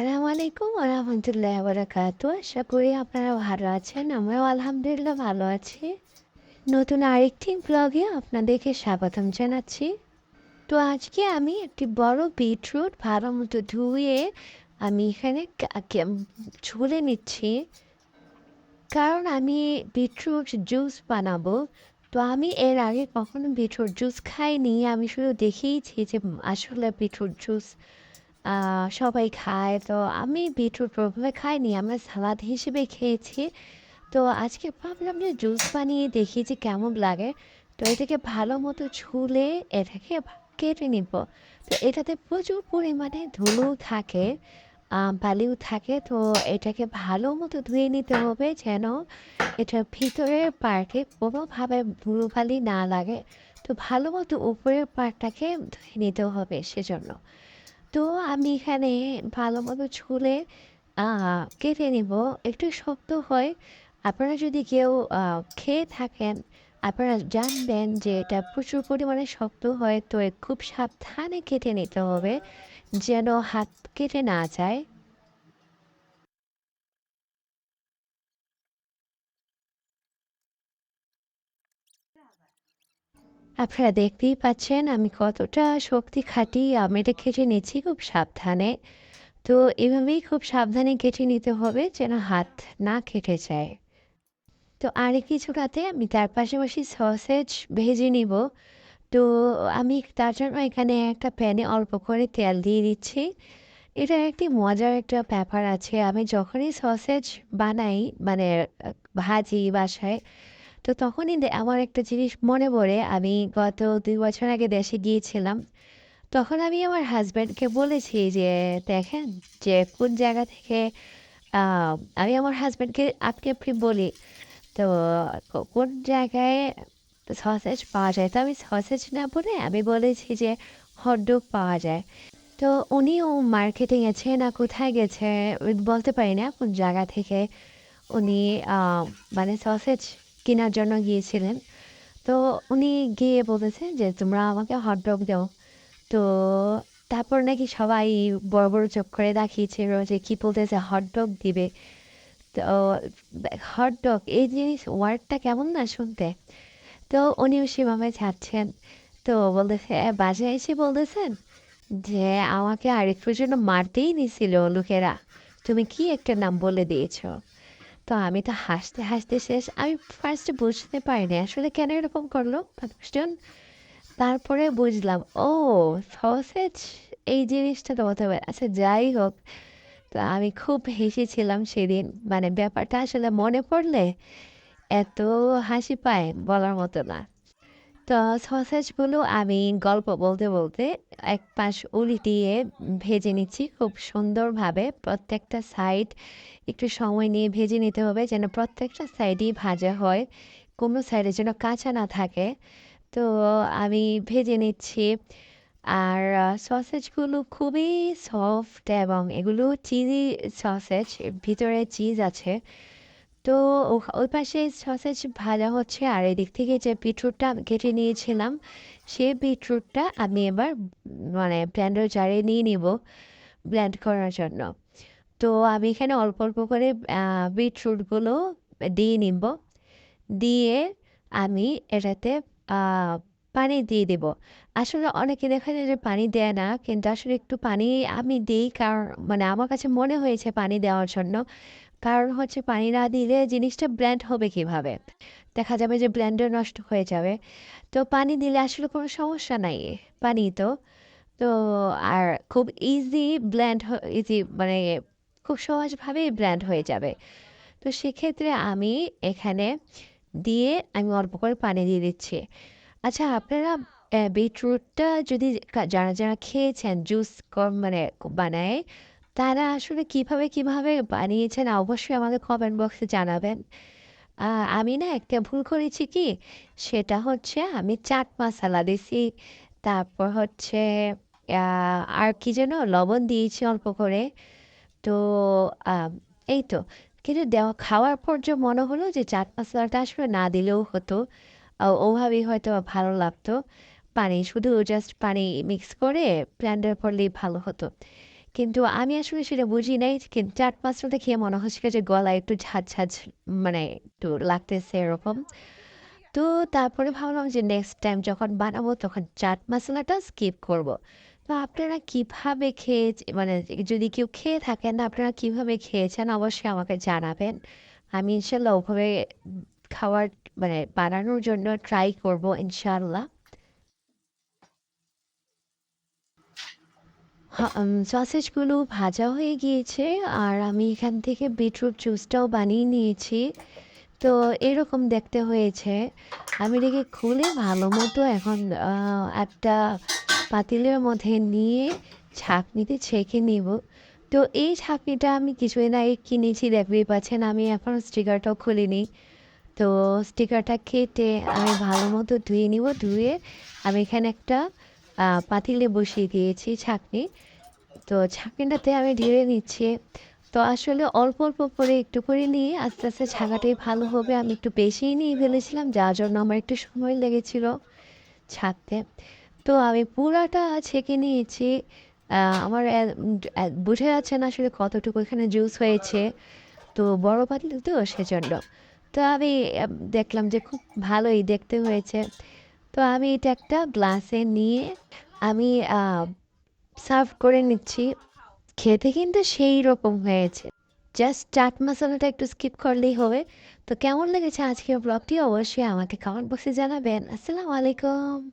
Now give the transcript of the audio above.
আসসালামু আলাইকুম রহমতুল্লাহ বারাকাতু আশা করি আপনারা ভালো আছেন আমরাও আলহামদুলিল্লাহ ভালো আছি। নতুন আরেকটি ব্লগে আপনাদেরকে স্বাগতম জানাচ্ছি। তো আজকে আমি একটি বড় বিটরুট ভালো মতো ধুয়ে আমি এখানে ছুলে নিচ্ছি। কারণ আমি বিটরুট জুস বানাবো। তো আমি এর আগে কখনো বিটরুট জুস খাইনি, আমি শুধু দেখেইছি যে আসলে বিটরুট জুস সবাই খায়। তো আমি বিটরুট প্রথমে খাইনি, আমরা সালাদ হিসেবে খেয়েছি। তো আজকে ভাবলাম যে জুস বানিয়ে দেখি যে কেমন লাগে। তো এটাকে ভালো মতো ছুলে এটাকে কেটে নিব। তো এটাতে প্রচুর পরিমাণে ধুলো থাকে বালিও থাকে। তো এটাকে ভালো মতো ধুয়ে নিতে হবে যেন এটার ভিতরের পার্টে কোনোভাবে ধুলো বালি না লাগে। তো ভালো মতো উপরের পার্টটাকে ধুয়ে নিতে হবে সেজন্য। তো আমি এখানে ভালো মতো ছুলে কেটে নেব। একটু শক্ত হয়। আপনারা যদি কেউ খেয়ে থাকেন, আপনারা জানবেন যে এটা প্রচুর পরিমাণে শক্ত হয়। তো খুব সাবধানে কেটে নিতে হবে, যেন হাত কেটে না যায়। আপনারা দেখতেই পাচ্ছেন আমি কতটা শক্তি আমি এটা কেটে নিচ্ছি খুব সাবধানে। তো এভাবেই খুব সাবধানে কেটে নিতে হবে যেন হাত না কেটে যায়। তো আরেক কিছুটাতে আমি তার পাশাপাশি সসেজ ভেজে নিব। তো আমি তার জন্য এখানে একটা প্যানে অল্প করে তেল দিয়ে দিচ্ছি। এটা একটি মজার একটা ব্যাপার আছে। আমি যখনই সসেজ বানাই মানে ভাজি বাসায় তো তখনই আমার একটা জিনিস মনে পড়ে। আমি গত দুই বছর আগে দেশে গিয়েছিলাম। তখন আমি আমার হাজব্যান্ডকে বলেছি যে, দেখেন যে কোন জায়গা থেকে আমি আমার হাজব্যান্ডকে আপনি আপনি বলি, তো কোন জায়গায় সসেজ পাওয়া যায়? তো আমি সসেজ না বলে আমি বলেছি যে হটডগ পাওয়া যায়। তো উনিও মার্কেটে গেছে না, কোথায় গেছে? বলতে পারি না কোন জায়গা থেকে উনি মানে সসেজ কেনার জন্য গিয়েছিলেন। তো উনি গিয়ে বলেছেন যে, তোমরা আমাকে হটডগ দাও। তো তারপর নাকি সবাই বড় বড় চোখ করে দেখিয়েছিল যে, কি বলতেছে হটডগ দিবে। তো হটডগ এই জিনিস ওয়ার্ডটা কেমন না শুনতে। তো উনিও সেভাবে ছাড়ছেন। তো বলতেছে বাসায় এসে বলতেছেন যে, আমাকে আরেকটুর জন্য মারতেই নিছিল লোকেরা। তুমি কি একটা নাম বলে দিয়েছ? তো আমি তো হাসতে হাসতে শেষ। আমি ফার্স্টে বুঝতে পারিনি আসলে কেন এরকম করল মানুষজন তারপরে বুঝলাম, ও সসেজ এই জিনিসটা তো হতে পারে। আচ্ছা যাই হোক, তো আমি খুব হেসেছিলাম সেদিন। মানে ব্যাপারটা আসলে মনে পড়লে এত হাসি পায় বলার মতো না। তো সসেজগুলো আমি গল্প বলতে বলতে এক পাশ উল্টিয়ে ভেজে নিচ্ছি খুব সুন্দরভাবে। প্রত্যেকটা সাইড একটু সময় নিয়ে ভেজে নিতে হবে যেন প্রত্যেকটা সাইডই ভাজা হয়, কোনো সাইডে যেন কাঁচা না থাকে। তো আমি ভেজে নিচ্ছি আর সসেজগুলো খুবই সফট এবং এগুলো চিজি সসেজ ভিতরে চিজ আছে। তো ওই পাশে সসেজ ভাজা হচ্ছে, আর এদিক থেকে যে বিটরুটটা কেটে নিয়েছিলাম সেই বিটরুটটা আমি এবার মানে ব্ল্যান্ডার জারে নিয়ে নিব ব্ল্যান্ড করার জন্য। তো আমি এখানে অল্প অল্প করে বিটরুটগুলো দিয়ে নিব। দিয়ে আমি এটাতে পানি দিয়ে দেব। আসলে অনেকে দেখা যায় যে পানি দেয় না, কিন্তু আসলে একটু পানি আমি দিই, কারণ মানে আমার কাছে মনে হয়েছে পানি দেওয়ার জন্য। কারণ হচ্ছে পানি না দিলে জিনিসটা ব্লেন্ড হবে কীভাবে? দেখা যাবে যে ব্লেন্ডার নষ্ট হয়ে যাবে। তো পানি দিলে আসলে কোনো সমস্যা নাই, পানি তো। তো আর খুব ইজি ব্ল্যান্ড ইজি মানে খুব সহজভাবেই ব্লেন্ড হয়ে যাবে। তো সেক্ষেত্রে আমি এখানে দিয়ে আমি অল্প করে পানি দিয়ে দিচ্ছি। আচ্ছা আপনারা বিটরুটটা যদি যারা যারা খেয়েছেন জুস কম মানে বানায় তারা আসলে কীভাবে কীভাবে বানিয়েছেন অবশ্যই আমাকে কমেন্ট বক্সে জানাবেন। আমি না একটা ভুল করেছি কি? সেটা হচ্ছে আমি চাট মশলা দিয়েছি, তারপর হচ্ছে আর কি যেন লবণ দিয়েছি অল্প করে। তো এই তো। কিন্তু দেওয়া খাওয়ার পর যে মনে হলো যে চাট মশলাটা আসলে না দিলেও হতো ওভাবেই হয়তো ভালো লাগতো। পানি, শুধু জাস্ট পানি মিক্স করে ব্লেন্ডার করলেই ভালো হতো। কিন্তু আমি আসলে সেটা বুঝি নাই। কিন্তু চাট মশলাটা খেয়ে মনে হচ্ছিল যে গলায় একটু ঝাঁঝ, ঝাঁঝ মানে একটু লাগতেছে এরকম। তো তারপরে ভাবলাম যে নেক্সট টাইম যখন বানাবো তখন চাট মশলাটা স্কিপ করব। তো আপনারা কীভাবে খেয়ে মানে যদি কেউ খেয়ে থাকেন আপনারা কীভাবে খেয়েছেন অবশ্যই আমাকে জানাবেন। আমি ইনশাল্লাহ ওভাবে খাওয়ার মানে বানানোর জন্য ট্রাই করব ইনশাআল্লাহ। সসেজগুলো ভাজা হয়ে গিয়েছে আর আমি এখান থেকে বিটরুট জুসটাও বানিয়ে নিয়েছি। তো এরকম দেখতে হয়েছে। আমি এটাকে খুলে ভালো মতো এখন একটা পাতিলের মধ্যে নিয়ে ছাঁকনিতে ছেঁকে নিব। তো এই ছাঁকনিটা আমি কিছুদিন আগে কিনেছি, দেখতেই পাচ্ছেন আমি এখন স্টিকারটাও খুলিনি। তো স্টিকারটা কেটে আমি ভালো মতো ধুয়ে নিব। ধুয়ে আমি এখানে একটা পাতিলে বসিয়ে দিয়েছি ছাঁকনি। তো ছাঁকনিটাতে আমি ঢেলে নিচ্ছি। তো আসলে অল্প, অল্প করে একটু করে নিয়ে আস্তে, আস্তে ছাঁকাটাই ভালো হবে। আমি একটু বেশিই নিয়ে ফেলেছিলাম যার জন্য আমার একটু সময় লেগেছিল ছাঁকতে। তো আমি পুরাটা ছেঁকে নিয়েছি। আমার অ্যা যাচ্ছে না আসলে কতটুকু এখানে জুস হয়েছে। তো বড় পাতিল তো সেজন্য। তো আমি দেখলাম যে খুব ভালোই দেখতে হয়েছে। তো আমি এটা একটা গ্লাসে নিয়ে আমি সার্ভ করে নিচ্ছি। খেতে কিন্তু সেই রকম হয়েছে। জাস্ট চাট মশলাটা একটু স্কিপ করলেই হবে। তো কেমন লেগেছে আজকের ব্লগটি অবশ্যই আমাকে কমেন্ট বক্সে জানাবেন। আসসালামু আলাইকুম।